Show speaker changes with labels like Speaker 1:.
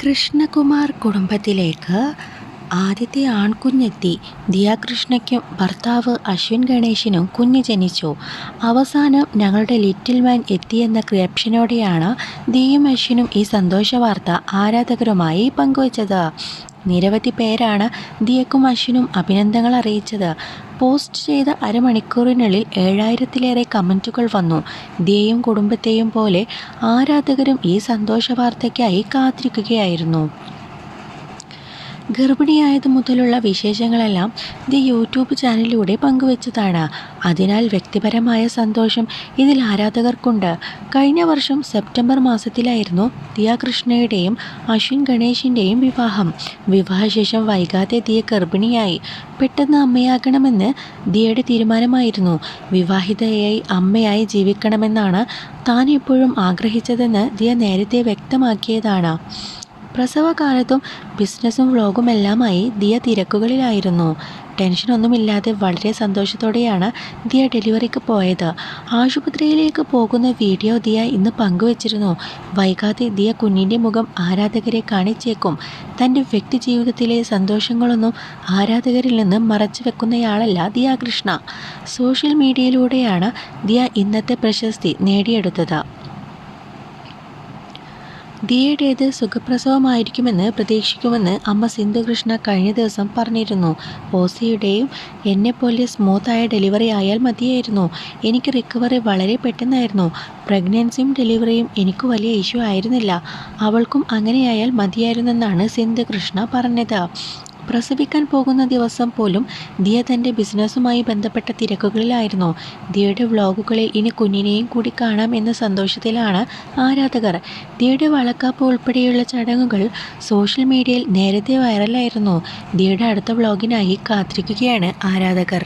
Speaker 1: കൃഷ്ണകുമാർ കുടുംബത്തിലേക്ക് ആദ്യത്തെ ആൺകുഞ്ഞെത്തി. ദിയാകൃഷ്ണയ്ക്കും ഭർത്താവ് അശ്വിൻ ഗണേശിനും കുഞ്ഞ് ജനിച്ചു. അവസാനം ഞങ്ങളുടെ ലിറ്റിൽ മാൻ എത്തിയെന്ന ക്രിയപ്ഷനോടെയാണ് ദിയും അശ്വിനും ഈ സന്തോഷ വാർത്ത ആരാധകരുമായി പങ്കുവച്ചത്. നിരവധി പേരാണ് ദിയക്കും അശ്വിനും അഭിനന്ദനങ്ങൾ അറിയിച്ചത്. പോസ്റ്റ് ചെയ്ത അരമണിക്കൂറിനുള്ളിൽ ഏഴായിരത്തിലേറെ കമന്റുകൾ വന്നു. ദിയയും കുടുംബത്തെയും പോലെ ആരാധകരും ഈ സന്തോഷ വാർത്തയ്ക്കായി കാത്തിരിക്കുകയായിരുന്നു. ഗർഭിണിയായത് മുതലുള്ള വിശേഷങ്ങളെല്ലാം ദി യൂട്യൂബ് ചാനലിലൂടെ പങ്കുവച്ചതാണ്. അതിനാൽ വ്യക്തിപരമായ സന്തോഷം ഇതിൽ ആരാധകർക്കുണ്ട്. കഴിഞ്ഞ വർഷം സെപ്റ്റംബർ മാസത്തിലായിരുന്നു ദിയ കൃഷ്ണയുടെയും അശ്വിൻ ഗണേഷിന്റെയും വിവാഹം. വിവാഹശേഷം വൈകാതെ ദിയ ഗർഭിണിയായി. പെട്ടെന്ന് അമ്മയാകണമെന്ന് ദിയയുടെ തീരുമാനമായിരുന്നു. വിവാഹിതയായി അമ്മയായി ജീവിക്കണമെന്നാണ് താൻ എപ്പോഴും ആഗ്രഹിച്ചതെന്ന് ദിയ നേരത്തെ വ്യക്തമാക്കിയതാണ്. പ്രസവകാലത്തും ബിസിനസ്സും വ്ളോഗും എല്ലാമായി ദിയ തിരക്കുകളിലായിരുന്നു. ടെൻഷനൊന്നുമില്ലാതെ വളരെ സന്തോഷത്തോടെയാണ് ദിയ ഡെലിവറിക്ക് പോയത്. ആശുപത്രിയിലേക്ക് പോകുന്ന വീഡിയോ ദിയ ഇന്ന് പങ്കുവച്ചിരുന്നു. വൈകാതെ ദിയ കുഞ്ഞിന്റെ മുഖം ആരാധകരെ കാണിച്ചേക്കും. തന്റെ വ്യക്തി ജീവിതത്തിലെ സന്തോഷങ്ങളൊന്നും ആരാധകരിൽ നിന്ന് മറച്ചു വെക്കുന്നയാളല്ല ദിയ കൃഷ്ണ. സോഷ്യൽ മീഡിയയിലൂടെയാണ് ദിയ ഇന്നത്തെ പ്രശസ്തി നേടിയെടുത്തത്. ദിയയുടേത് സുഖപ്രസവമായിരിക്കുമെന്ന് പ്രതീക്ഷിക്കുമെന്ന് അമ്മ സിന്ധുകൃഷ്ണ കഴിഞ്ഞ ദിവസം പറഞ്ഞിരുന്നു. ഓസിയുടെയും എന്നെപ്പോലെ സ്മൂത്തായ ഡെലിവറി ആയാൽ മതിയായിരുന്നു. എനിക്ക് റിക്കവറി വളരെ പെട്ടെന്നായിരുന്നു. പ്രഗ്നൻസിയും ഡെലിവറിയും എനിക്ക് വലിയ ഇഷ്യൂ ആയിരുന്നില്ല. അവൾക്കും അങ്ങനെയായാൽ മതിയായിരുന്നെന്നാണ് സിന്ധുകൃഷ്ണ പറഞ്ഞത്. പ്രസവിക്കാൻ പോകുന്ന ദിവസം പോലും ദിയ തന്റെ ബിസിനസ്സുമായി ബന്ധപ്പെട്ട തിരക്കുകളിലായിരുന്നു. ദിയയുടെ വ്ളോഗുകളിൽ ഇനി കുഞ്ഞിനെയും കൂടി കാണാം എന്ന സന്തോഷത്തിലാണ് ആരാധകർ. ദിയയുടെ വളക്കാപ്പ് ഉൾപ്പെടെയുള്ള ചടങ്ങുകൾ സോഷ്യൽ മീഡിയയിൽ നേരത്തെ വൈറലായിരുന്നു. ദിയയുടെ അടുത്ത വ്ളോഗിനായി കാത്തിരിക്കുകയാണ് ആരാധകർ.